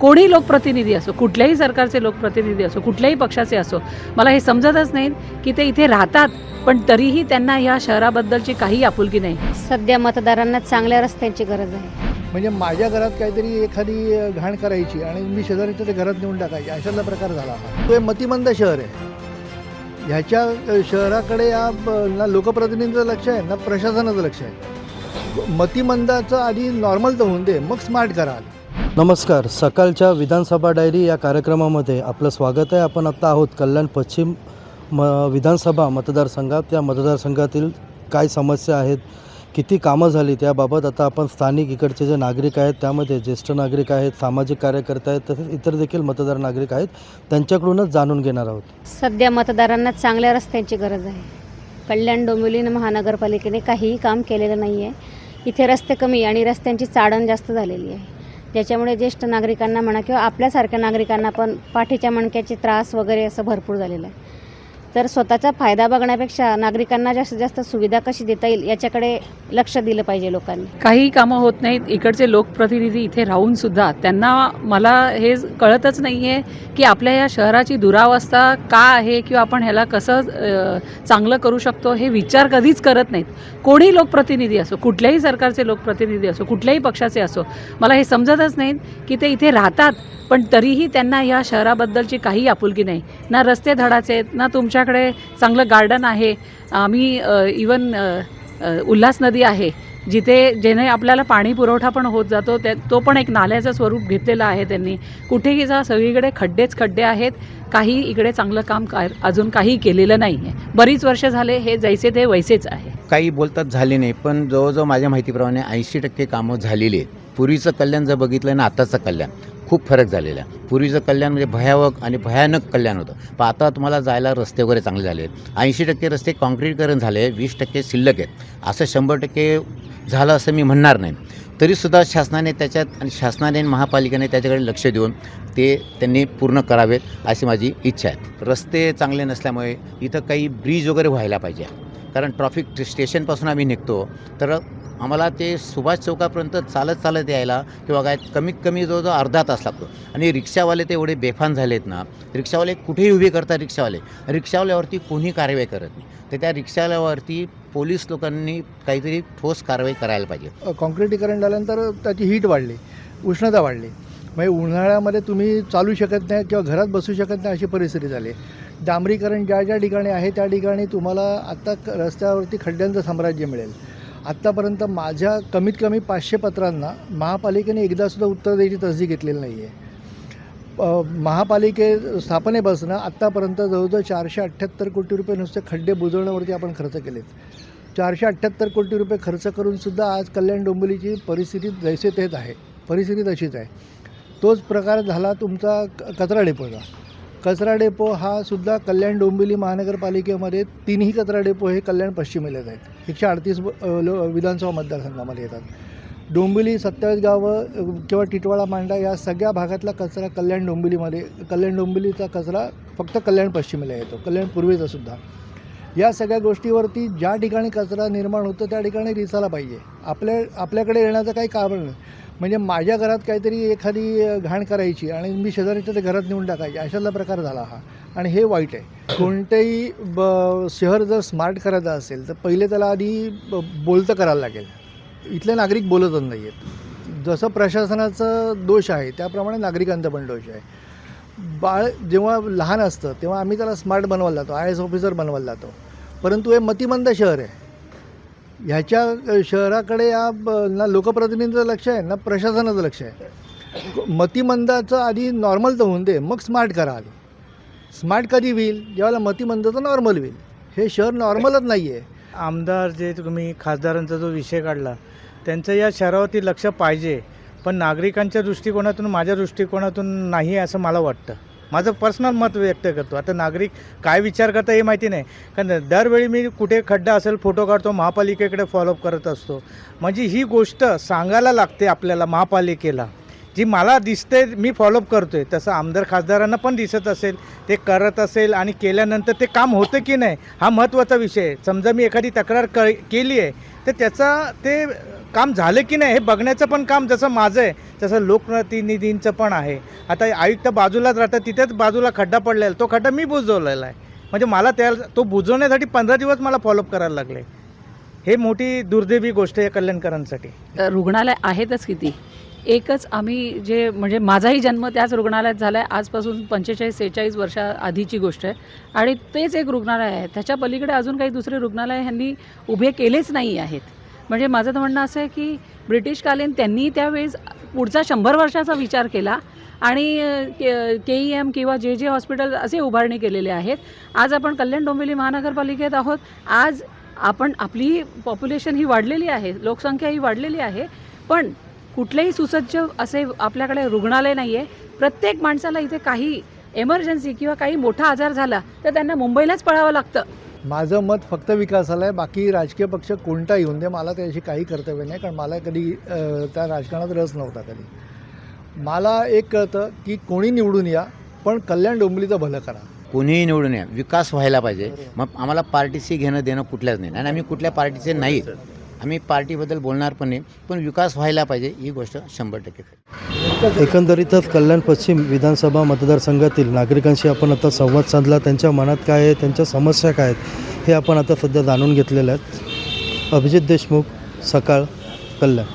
कोणी लोकप्रतिनिधी असो कुठल्याही सरकारचे लोकप्रतिनिधी असो कुठल्याही पक्षाचे असो मला हे समजतच नाही की ते इथे राहतात पण तरीही त्यांना या शहराबद्दलची काही आपुलकी नाही. सध्या मतदारांना चांगल्या रस्त्यांची गरज आहे. म्हणजे माझ्या घरात काहीतरी एखादी घाण करायची आणि मी शेजारीच्या ते घरात नेऊन टाकायची अशातला प्रकार झाला हा. तो एक मतिमंद शहर आहे. ह्याच्या शहराकडे या ना लोकप्रतिनिधीचं लक्ष आहे ना प्रशासनाचं लक्ष आहे. मतिमंदाचं आधी नॉर्मल तर होऊन दे मग स्मार्ट करा. नमस्कार. सकाळच्या विधानसभा डायरी या कार्यक्रमामध्ये आपलं स्वागत आहे. आपण आत्ता आहोत कल्याण पश्चिम म विधानसभा मतदारसंघात. त्या मतदारसंघातील काय समस्या आहेत किती कामं झाली त्याबाबत आता आपण स्थानिक इकडचे जे नागरिक आहेत त्यामध्ये ज्येष्ठ नागरिक आहेत सामाजिक कार्यकर्ते आहेत तसेच इतर देखील मतदार नागरिक आहेत त्यांच्याकडूनच जाणून घेणार आहोत. सध्या मतदारांना चांगल्या रस्त्यांची गरज आहे. कल्याण डोंबिवली महानगरपालिकेने काहीही काम केलेलं नाही आहे इथे रस्ते कमी आणि रस्त्यांची चाडण जास्त झालेली आहे. ज्याच्यामुळे ज्येष्ठ नागरिकांना म्हणा किंवा आपल्यासारख्या नागरिकांना पण पाठीच्या मणक्याचे त्रास वगैरे असं भरपूर झालेलं आहे. तर स्वतःचा फायदा बघण्यापेक्षा नागरिकांना जास्तीत जास्त सुविधा कशी देता येईल याच्याकडे लक्ष दिलं पाहिजे लोकांनी. काही कामं होत नाहीत. इकडचे लोकप्रतिनिधी इथे राहून सुद्धा त्यांना मला हे कळतच नाही आहे की आपल्या या शहराची दुरावस्था का आहे किंवा आपण ह्याला कसं चांगलं करू शकतो हे विचार कधीच करत नाहीत. कोणी लोकप्रतिनिधी असो कुठल्याही सरकारचे लोकप्रतिनिधी असो कुठल्याही पक्षाचे असो मला हे समजतच नाहीत की ते इथे राहतात पण तरीही त्यांना या शहराबद्दलची काही आपुलकी नाही. ना रस्ते धडाचे आहेत ना तुमच्या आमच्याकडे चांगलं गार्डन आहे. आम्ही इवन उल्हास नदी आहे जिथे जेणे आपल्याला पाणी पुरवठा पण होत जातो त्या तो पण एक नाल्याचं स्वरूप घेतलेलं आहे त्यांनी. कुठेही जा सगळीकडे खड्डेच खड्डे आहेत. काही इकडे चांगलं काम का अजून काही केलेलं नाही आहे बरीच वर्ष झाले हे जैसे ते वैसेच आहे. काही बोलतात झाले नाही पण जवळजवळ माझ्या माहितीप्रमाणे ऐंशी टक्के कामं झालेली आहेत. पूर्वीचं कल्याण जर बघितलं ना आताचं कल्याण. खूप फरक झालेला आहे. पूर्वीचं कल्याण म्हणजे भयावक आणि भयानक कल्याण होतं. पण आता तुम्हाला जायला रस्ते वगैरे चांगले झाले आहेत. ऐंशी टक्के रस्ते काँक्रीटकरण झाले वीस टक्के शिल्लक आहेत. असं शंभर टक्के झालं असं मी म्हणणार नाही. तरीसुद्धा शासनाने त्याच्यात आणि शासनाने आणि महापालिकेने त्याच्याकडे लक्ष देऊन ते त्यांनी पूर्ण करावेत अशी माझी इच्छा आहे. रस्ते चांगले नसल्यामुळे इथं काही ब्रिज वगैरे व्हायला पाहिजे. कारण ट्रॉफिक स्टेशनपासून आम्ही निघतो तर आम्हाला ते सुभाष चौकापर्यंत चालत चालत यायला किंवा काय कमीत कमी जवळजवळ अर्धा तास लागतो. आणि रिक्षावाले ते एवढे बेफान झालेत ना रिक्षावाले कुठेही उभे करतात रिक्षावाले. रिक्षावाल्यावरती कोणी कारवाई करत नाही. तर त्या रिक्षावाल्यावरती पोलीस लोकांनी काहीतरी ठोस कारवाई करायला पाहिजे. कॉन्क्रिटीकरण झाल्यानंतर त्याची हीट वाढली उष्णता वाढली. म्हणजे उन्हाळ्यामध्ये तुम्ही चालू शकत नाही किंवा घरात बसू शकत नाही अशी परिस्थिती झाली. डांबरीकरण ज्या ज्या ठिकाणी आहे त्या ठिकाणी तुम्हाला आत्ता रस्त्यावरती खड्ड्यांचं साम्राज्य मिळेल. आत्तापर्यंत माझ्या कमीत कमी पाचशे पत्रांना महापालिकेने एकदासुद्धा उत्तर द्यायची तसदी घेतलेली नाही आहे महापालिके स्थापनेपासून आत्तापर्यंत जवळजवळ चारशे अठ्ठ्याहत्तर कोटी रुपये नुसते खड्डे बुजवण्यावरती आपण खर्च केलेत. चारशे अठ्ठ्याहत्तर कोटी रुपये खर्च करूनसुद्धा आज कल्याण डोंबिवलीची परिस्थिती जैसे तेच आहे. परिस्थिती तशीच आहे. तोच प्रकार झाला तुमचा क- कचरा डेपोचा. कचरा डेपो हा सुद्धा कल्याण डोंबिवली महानगरपालिकेमध्ये तिन्ही कचरा डेपो हे कल्याण पश्चिमेला आहेत. एकशे अडतीस लो विधानसभा मतदारसंघामध्ये येतात. डोंबिवली सत्तावीस गावं किंवा टिटवाळा मांडा या सगळ्या भागातला कचरा कल्याण डोंबिवलीमध्ये कल्याण डोंबिवलीचा कचरा फक्त कल्याण पश्चिमेला येतो. कल्याण पूर्वेचा सुद्धा. या सगळ्या गोष्टीवरती ज्या ठिकाणी कचरा निर्माण होतो त्या ठिकाणी रिसायला पाहिजे. आपल्या आपल्याकडे येण्याचं काही कारण नाही. म्हणजे माझ्या घरात काहीतरी एखादी घाण करायची आणि मी शेजारीच्या ते घरात नेऊन टाकायची अशातला प्रकार झाला हा. आणि हे वाईट आहे. कोणतेही ब शहर जर स्मार्ट करायचं असेल तर पहिले त्याला आधी ब- बोलतं करायला लागेल. इथले नागरिक बोलतच नाही आहेत जसं प्रशासनाचं दोष आहे त्याप्रमाणे नागरिकांचा पण दोष आहे. बाळ जेव्हा लहान असतं तेव्हा आम्ही त्याला स्मार्ट बनवायला जातो आय एस ऑफिसर बनवायला जातो. परंतु हे मतिमंद शहर आहे. ह्याच्या शहराकडे या ना लोकप्रतिनिधीचं लक्ष आहे ना प्रशासनाचं लक्ष आहे. मतिमंदाचं आधी नॉर्मल तर होऊन दे मग स्मार्ट करा आधी. स्मार्ट कधी होईल? ज्यावेळेला मतिमंदाचं नॉर्मल होईल. हे शहर नॉर्मलच नाही आहे आमदार जे तुम्ही खासदारांचा जो विषय काढला त्यांचं या शहरावरती लक्ष पाहिजे. पण नागरिकांच्या दृष्टिकोनातून माझ्या दृष्टिकोनातून नाही असं मला वाटतं. माझं पर्सनल मत व्यक्त करतो. आता नागरिक काय विचार करता हे माहिती नाही. कारण दरवेळी मी कुठे खड्डा असेल फोटो काढतो महापालिकेकडे फॉलोअप करत असतो. म्हणजे ही गोष्ट सांगायला लागते आपल्याला महापालिकेला. जी मला दिसते मी फॉलोअप करतो आहे तसं आमदार खासदारांना पण दिसत असेल ते करत असेल आणि केल्यानंतर ते काम होतं की नाही हा महत्त्वाचा विषय आहे. समजा मी एखादी तक्रार क केली आहे तर त्याचा ते काम झालं की नाही हे बघण्याचं पण काम जसं माझं आहे तसं लोकप्रतिनिधींचं पण आहे. आता आयुक्त बाजूलाच राहतात तिथेच बाजूला खड्डा पडलेला तो खड्डा मी बुजवलेला आहे. म्हणजे मला त्या तो बुजवण्यासाठी पंधरा दिवस मला फॉलोअप करायला लागले. हे मोठी दुर्दैवी गोष्ट आहे कल्याणकरांसाठी. रुग्णालय आहेतच किती? एकच आम्ही जे म्हणजे माझाही जन्म त्याच रुग्णालयात झाला आहे आजपासून पंचेचाळीस सेहेचाळीस वर्षा आधीची गोष्ट आहे. आणि तेच एक रुग्णालय आहे. त्याच्या पलीकडे अजून काही दुसरे रुग्णालय ह्यांनी उभे केलेच नाही आहेत. म्हणजे माझं तर म्हणणं असं आहे की ब्रिटिशकालीन त्यांनी त्यावेळेस पुढचा शंभर वर्षाचा विचार केला आणि के ई एम किंवा जे जे हॉस्पिटल असे उभारणी केलेले आहेत. आज आपण कल्याण डोंबिवली महानगरपालिकेत आहोत. आज आपण आपली पॉप्युलेशन ही वाढलेली आहे लोकसंख्या ही वाढलेली आहे पण कुठलेही सुसज्ज असे आपल्याकडे रुग्णालय नाही आहे प्रत्येक माणसाला इथे काही एमर्जन्सी किंवा काही मोठा आजार झाला तर त्यांना मुंबईलाच पळावं लागतं. माझं मत फक्त विकासाला आहे. बाकी राजकीय पक्ष कोणता येऊन दे मला त्याशी काही कर्तव्य नाही कारण मला कधी त्या राजकारणात रस नव्हता कधी. मला एक कळतं की कोणी निवडून या पण कल्याण डोंबिवलीचं भलं करा. कोणीही निवडून या विकास व्हायला पाहिजे. मग आम्हाला पार्टीशी घेणं देणं कुठल्याच नाही. आणि आम्ही कुठल्या पार्टीचे नाही. आम्ही पार्टीबद्दल बोलणार पण नाही पण विकास व्हायला पाहिजे ही गोष्ट शंभर टक्के एकंदरीतच कल्याण पश्चिम विधानसभा मतदारसंघातील नागरिकांशी आपण आता संवाद साधला. त्यांच्या मनात काय आहे? त्यांच्या समस्या काय आहेत? हे आपण आता सध्या जाणून घेतलेल्या आहेत अभिजित देशमुख सकाळ कल्याण.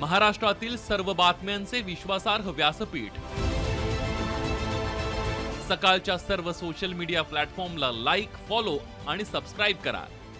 महाराष्ट्रातील सर्व बातम्यांचे विश्वासार्ह व्यासपीठ. सकाळच्या सर्व सोशल मीडिया प्लॅटफॉर्मला लाईक फॉलो आणि सबस्क्राईब करा.